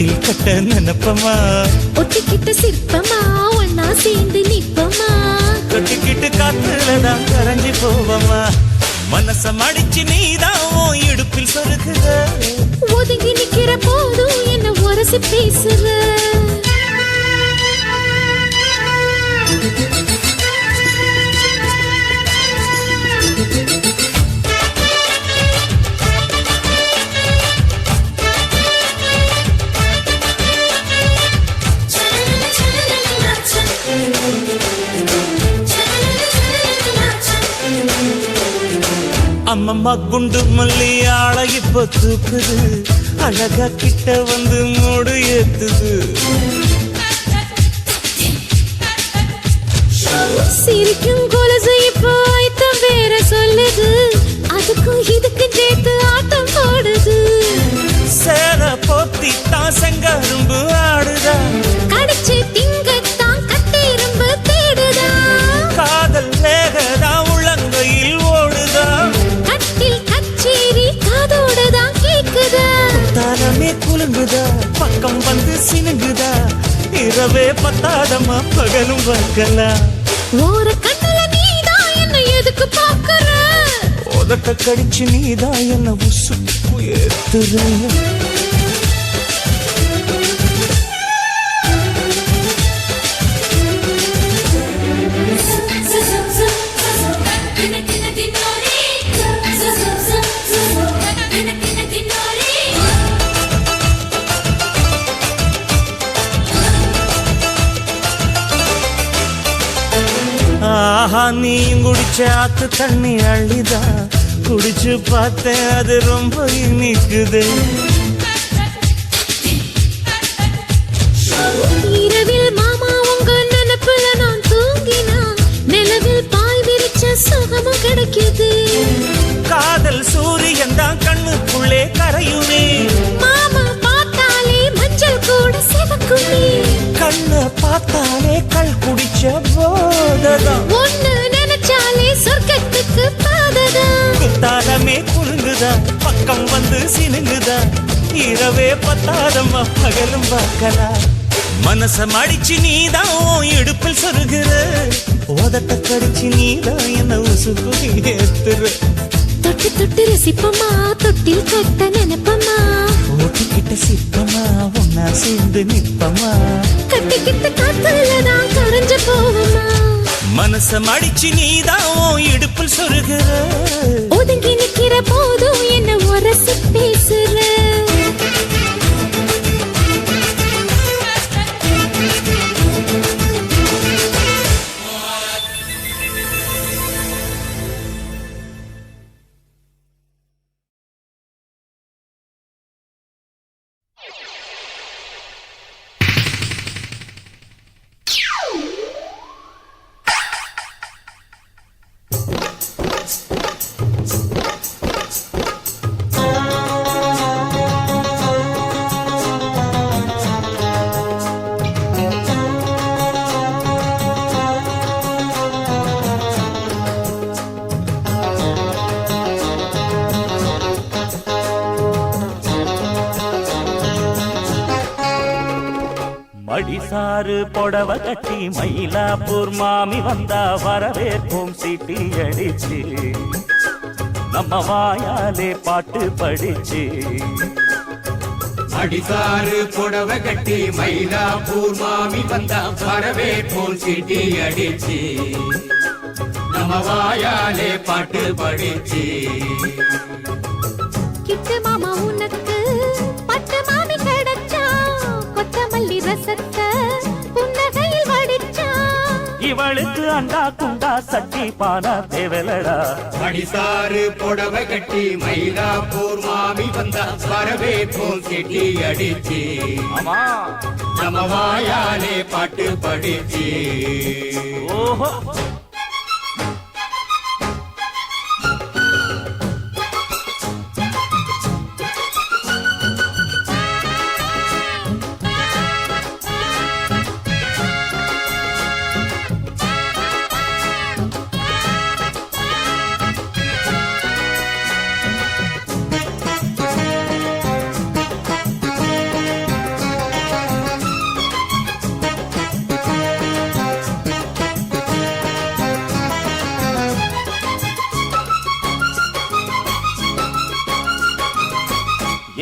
தொட்டில் கட்ட நினைப்பமா ஒட்டிக்கிட்ட சிற்பமா ஒன்னா சேர்ந்து நிப்பமா தொட்டிக்கிட்டு காத்துலதான் கரைஞ்சு போவமா மனச மடிச்சு நீதான் உன் இடுப்பில் சொருகுற ஒதுங்கி நிக்கிற போதும் என்ன உரசி பேசுற அம்மம்மா குண்டு மல்லி ஆள இப்ப தூக்குது அழகா கிட்ட வந்து மூடு ஏத்துது. சிரிக்கும் கொலசு இப்போ ஐத்தம் வேற சொல்லுது. அதுக்கும் இதுக்கும் சேர்த்து ஆட்டம் போடுது. சேர போத்தி தான் செங்கரும்பு ஆடுதா. கடிச்சு தேடுதா காதல் வேகதா உள்ளங்கையில் ஓடுதா? கட்டில் கச்சேரி காதோடுதான் கேக்குதா? தாரமே குலுங்குதா? பக்கம் வந்து சினுங்குதா? இரவே பத்தாதம்மா பகலும் பார்க்கலாம் ஒரு கண்ணுல நீதான் என்ன எதுக்கு பாக்குற உதட்ட கடிச்சு நீதான் என்ன உசுப்பு ஏத்துற நீயும் குடிச்ச ஆத்து தண்ணி அள்ளிதா. குடிச்சு பார்த்தேன் அது ரொம்ப இனிக்குது. இரவில் மாமா உங்க நினைப்புல நான் தூங்கினா நிலவில் பாய் விரிச்ச சுகமும் கிடைக்குது. காதல் சூரியன் தான் கண்ணுக்குள்ளே கரையுமே. மாமா பார்த்தாலே மஞ்சள் கூட சிவக்குமே. கண்ண பார்த்தாலே கல் குடிச்ச போததான். குத்தாலமே குலுங்குதா? பக்கம் வந்து சினுங்குதா? இரவே பத்தாதம்மா பகலும் பார்க்கலாம் மனச மடிச்சு நீதான் இடுப்பில் சொருகிற? உதட்ட கடிச்சு நீதான் என்ன உசுப்பு ஏத்துற? தொட்டு தொட்டு ரசிப்பமா? தொட்டில் கட்ட நினைப்பமா? ஓட்டிக்கிட்ட சிற்பமா ஒன்னா சேர்ந்து நிற்பமா? கட்டிக்கிட்ட காத்துலதான் கரைஞ்சு போவமா? மனச மடிச்சு நீதான் இடுப்பில் சொருகிற. ஒதுங்கி நிக்கிற போதும் என்ன உரசி பேசுற. மடிசாறு புடவ கட்டி மயிலாப்பூர் மாமி வந்தா வரவேற்போம் சிட்டி அடிச்சு. நம்ம வாயாலே பாட்டு படிச்சு. அடிசாறு புடவ கட்டி மயிலாப்பூர் மாமி வந்தா வரவே போல் சிட்டி அடிச்சு. நம்ம வாயாலே பாட்டு படிச்சு. கிட்டு மாமா உனக்கு இவளுக்கு அண்டா குண்டா சட்டி பானா தேவலடா. அடிசாறு புடவ கட்டி மயிலாப்பூர் மாமி வந்தா வரவே போல் சிட்டி அடிச்சு. நம்ம வாயாலே பாட்டு படிச்சு. ஓஹோ.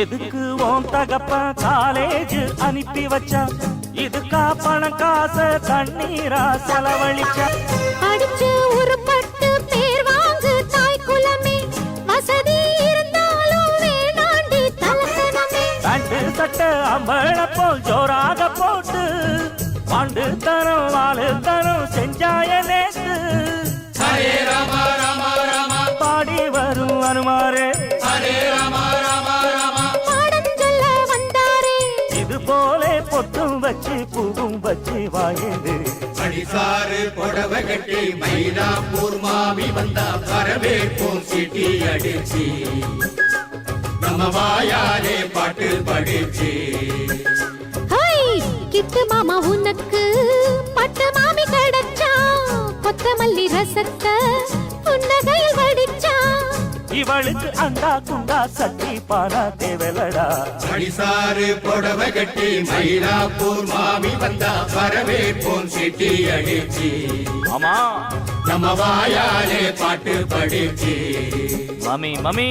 எதுக்கு உன் தகப்ப காலேஜ் அனுப்பி வச்சா? இதுக்கா பணம் காசு தண்ணீரா செலவழிச்சா? அடிச்சு உருப்பட்டு பேர் வாங்கு தாய் குலமே. வசதி இருந்தாலும் வேணாண்டி தலசனமே அம்பள போல் ஜோராக போட்டு. பாண்டு தரம் வாழு தரம் செஞ்சாய நேத்து. ஹரே ராம ராம ராம. பாடி வரும் அனுமாரே. ஹரே ராம வச்சு பூவும் வச்சு வாயேது அடிசாறு புடவை கட்டி மயிலாப்பூர் மாமி வந்தா வரவேற்போம் சிட்டி அடிச்சு. நம்ம வாயாலே பாட்டு படிச்சு. கிட்டு மாமா உனக்கு பட்டு மாமி கிடைச்சா கொத்தமல்லி ரசத்தை புன்னகையில் வடிச்சா. இவளுக்கு அண்டா குண்டா சட்டி பானா தேவலடா. அடிசாறு புடவை கட்டி மயிலாப்பூர் மாமி வந்தா வரவேற்போம் சிட்டி அடிச்சு. ஆமா நம்ம வாயாலே பாட்டு படிச்சு. Mummy mummy.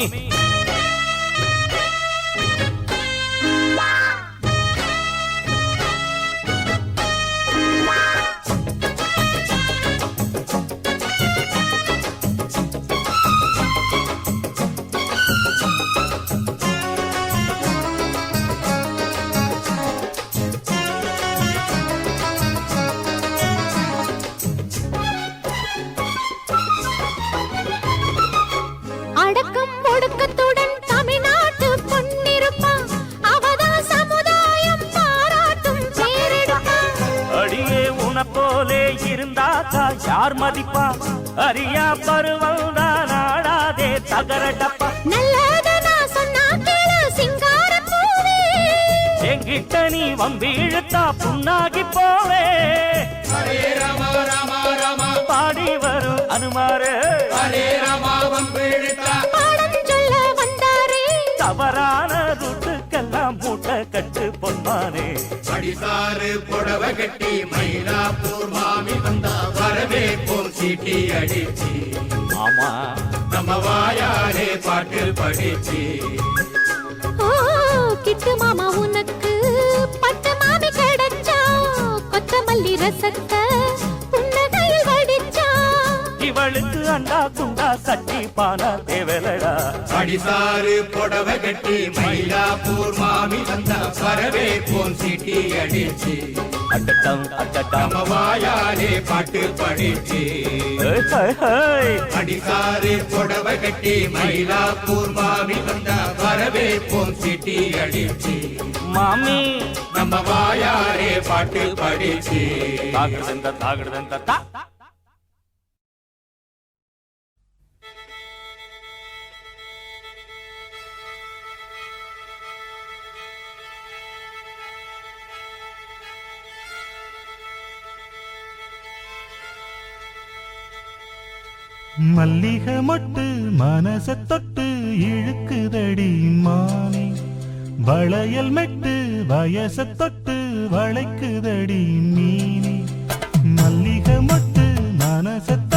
தவறான ரூட்டுக்கெல்லாம் மூட்டை கட்டு பொன்மானே. அடிசாறு புடவை கட்டி மயிலாப்பூர் மாமி வந்தா வரவேற்போம் சீட்டி அடிச்சு. ஆமா. நம்ம வாயாலே பாட்டு படிச்சு. கிட்டு மாமா உனக்கு பட்டு மாமி கிடைச்சா கொத்தமல்லி ரசத்தை இவளுக்கு அண்டா குண்டா சட்டி பானா தேவலடா அடிசாறு புடவை கட்டி மயிலாப்பூர் மாமி வந்தா வரவேற்போம் சீட்டி அடிச்சு. அட்டட்டம் அட்டட்டம் வாயாலே பாட்டு படிச்சு. அடிசாறு புடவை கட்டி மயிலாப்பூர் மாமி வந்தா வரவேற்போம் சீட்டி அடிச்சு. மாமி. நம்ம வாயாலே பாட்டு படிச்சு. தாகுடுதந்த தாகுடுதந்த தா. மல்லிக மொட்டு மனச தொட்டு இழுக்குதடி மானே. வளையல் மெட்டு வயச தொட்டு வளைக்குதடி மீனே. மல்லிக மொட்டு மனச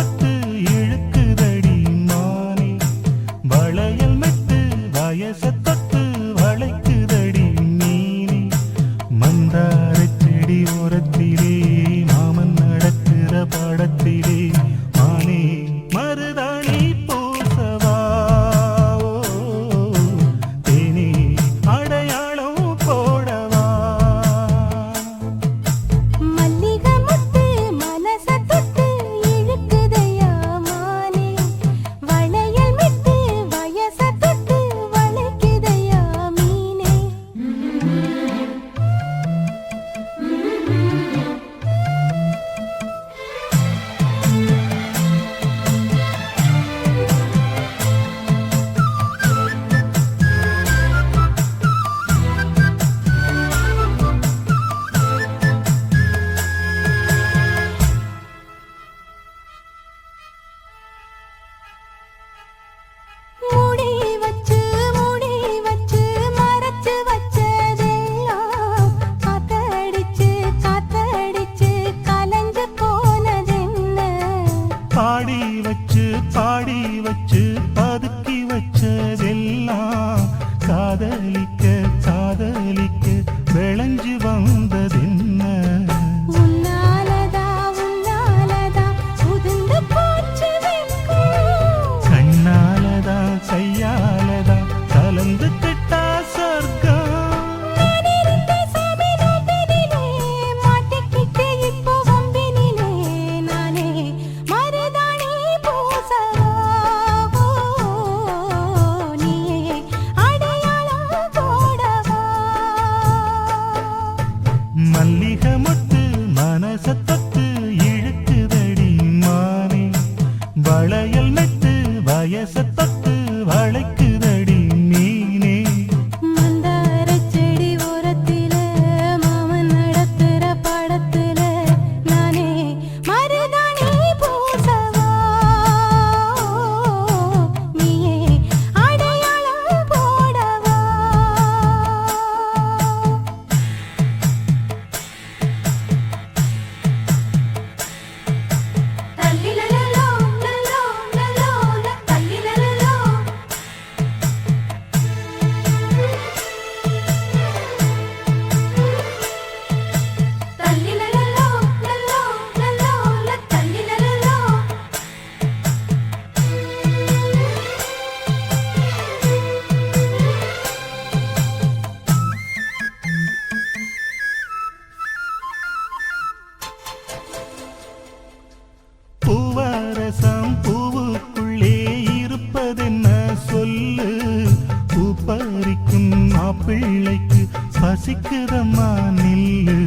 பிள்ளைக்கு பசிக்கிறம்மா நில்லு.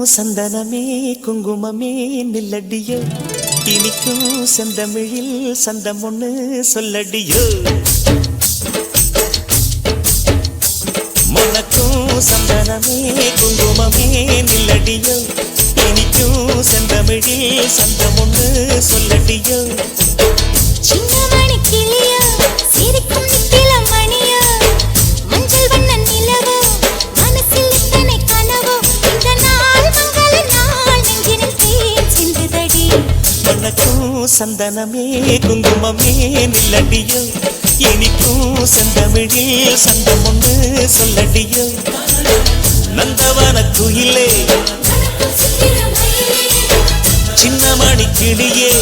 இனிக்கும் சந்தனமே குங்குமமே நில்லடியோ. இனிக்கும் செந்தமிழில் சந்தம் ஒன்று சொல்லடியோ. மனக்கும் சந்தனமே குங்குமமே நில்லடியோ. இனிக்கும் செந்தமிழில் சந்தம் ஒன்று சொல்லடியோ. சின்ன மணிக்கிளியோ சிரிக்கும் சந்தனமே குங்குமமே நில்லடியோ எனக்கும் செந்தமிழில் சந்தம் ஒன்று சொல்லடியோ நந்தவன குயிலே சின்னமணி கிளியே.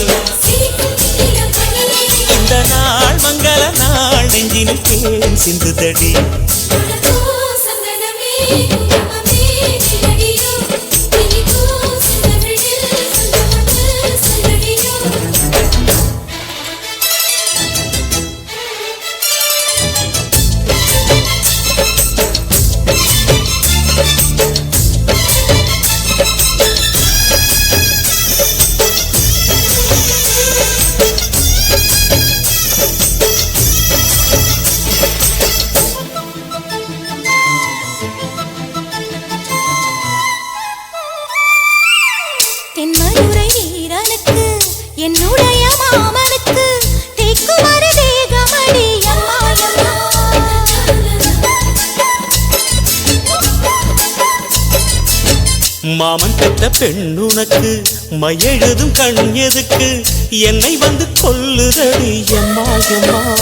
இந்த நாள் மங்கள நாள் நெஞ்சினுக்கே சிந்துதடி. Thank you. பெண்ணுனக்கு மையெழுதும் கண் எதுக்கு? என்னை வந்து கொல்லுதடி எம்மா எம்மா.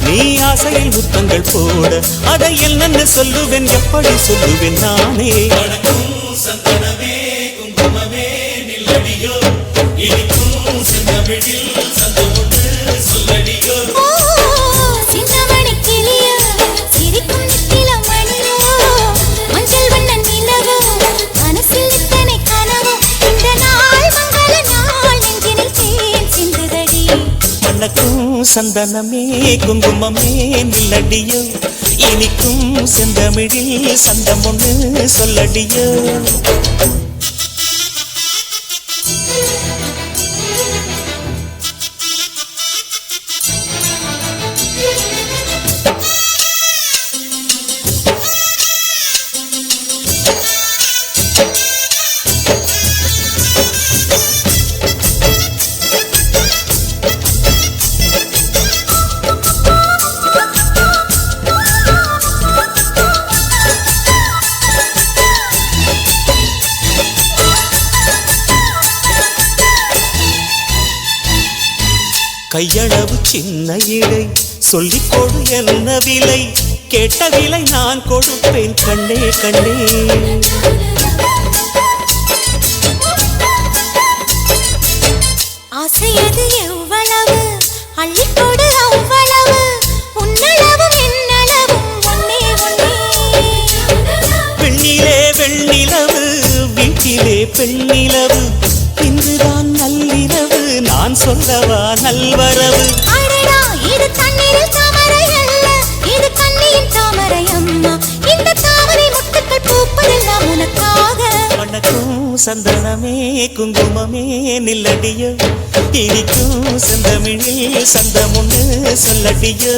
நீ ஆசையில் முத்தங்கள் போட. அட என்னென்ன சொல்லுவேன் எப்படி சொல்லுவேன் நானே. சந்தனமே குங்குமமே நில்லடியோ? இனிக்கும் செந்தமிழில் சந்தம் ஒன்று சொல்லடியோ? சின்ன இடை சொல்லிக் கொடு என்ன விலை? கேட்ட விலை நான் கொடுப்பேன் கண்ணே கண்ணே. ஆசையது எவ்வளவு? அள்ளிக்கொடு அவ்வளவு. உன்னளவும் என்னளவும் ஒன்னே ஒன்னே. பெண்ணிலே வெண்ணிலவு வீட்டிலே பெண்ணிலவு. இன்றுதான் நள்ளிரவு நான் சொல்லவா நல்வரவு? சந்தனமே குங்குமமே நில்லடியோ? இனிக்கும் செந்தமிழில் சந்தமுன்னு சொல்லடியோ?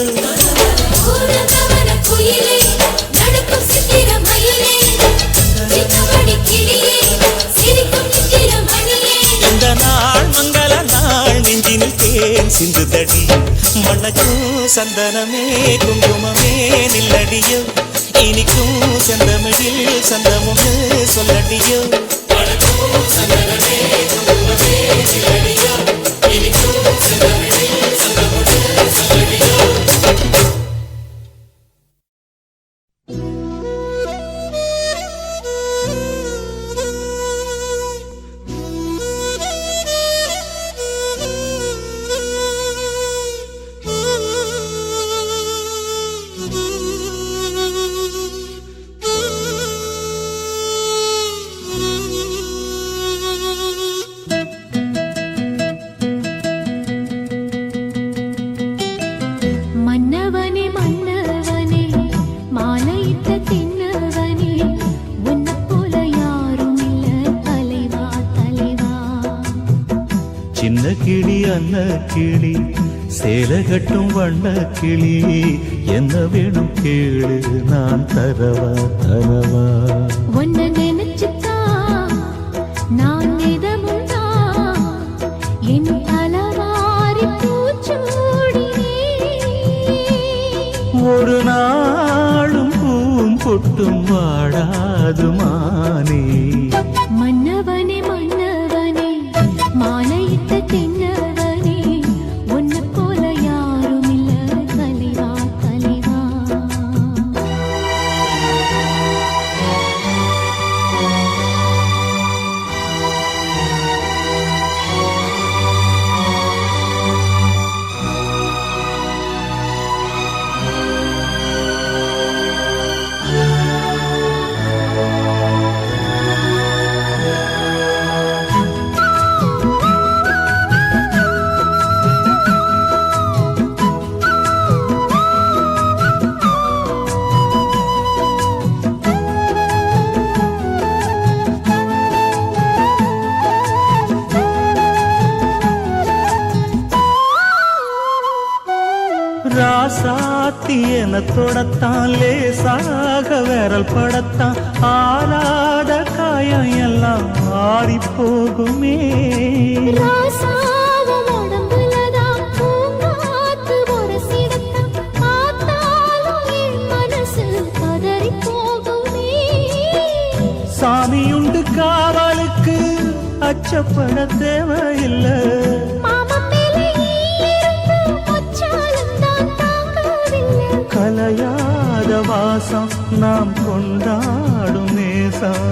இந்த நாள் மங்கள நாள் நெஞ்சினில் தேன் சிந்துதடி மணக்கும் சந்தனமே குங்குமமே நில்லடியோ? இனிக்கும் செந்தமிழில் சந்தமுன்னு சொல்லடியோ? సగరమే கிளி சேலை கட்டும் வண்ண கிளி. என்ன வேணும் கேளு நான் தரவா தரவா. ஒன்னு ராசாத்தி என தொடத்தான் லேசாக விரல் படத்தான். ஆறாத காயம் எல்லாம் ஆறி போகுமே. சாமியுண்டு காவலுக்கு அச்சப்பட தேவையில்லை. வாசம் நாம் கொண்டாடும் நேசம்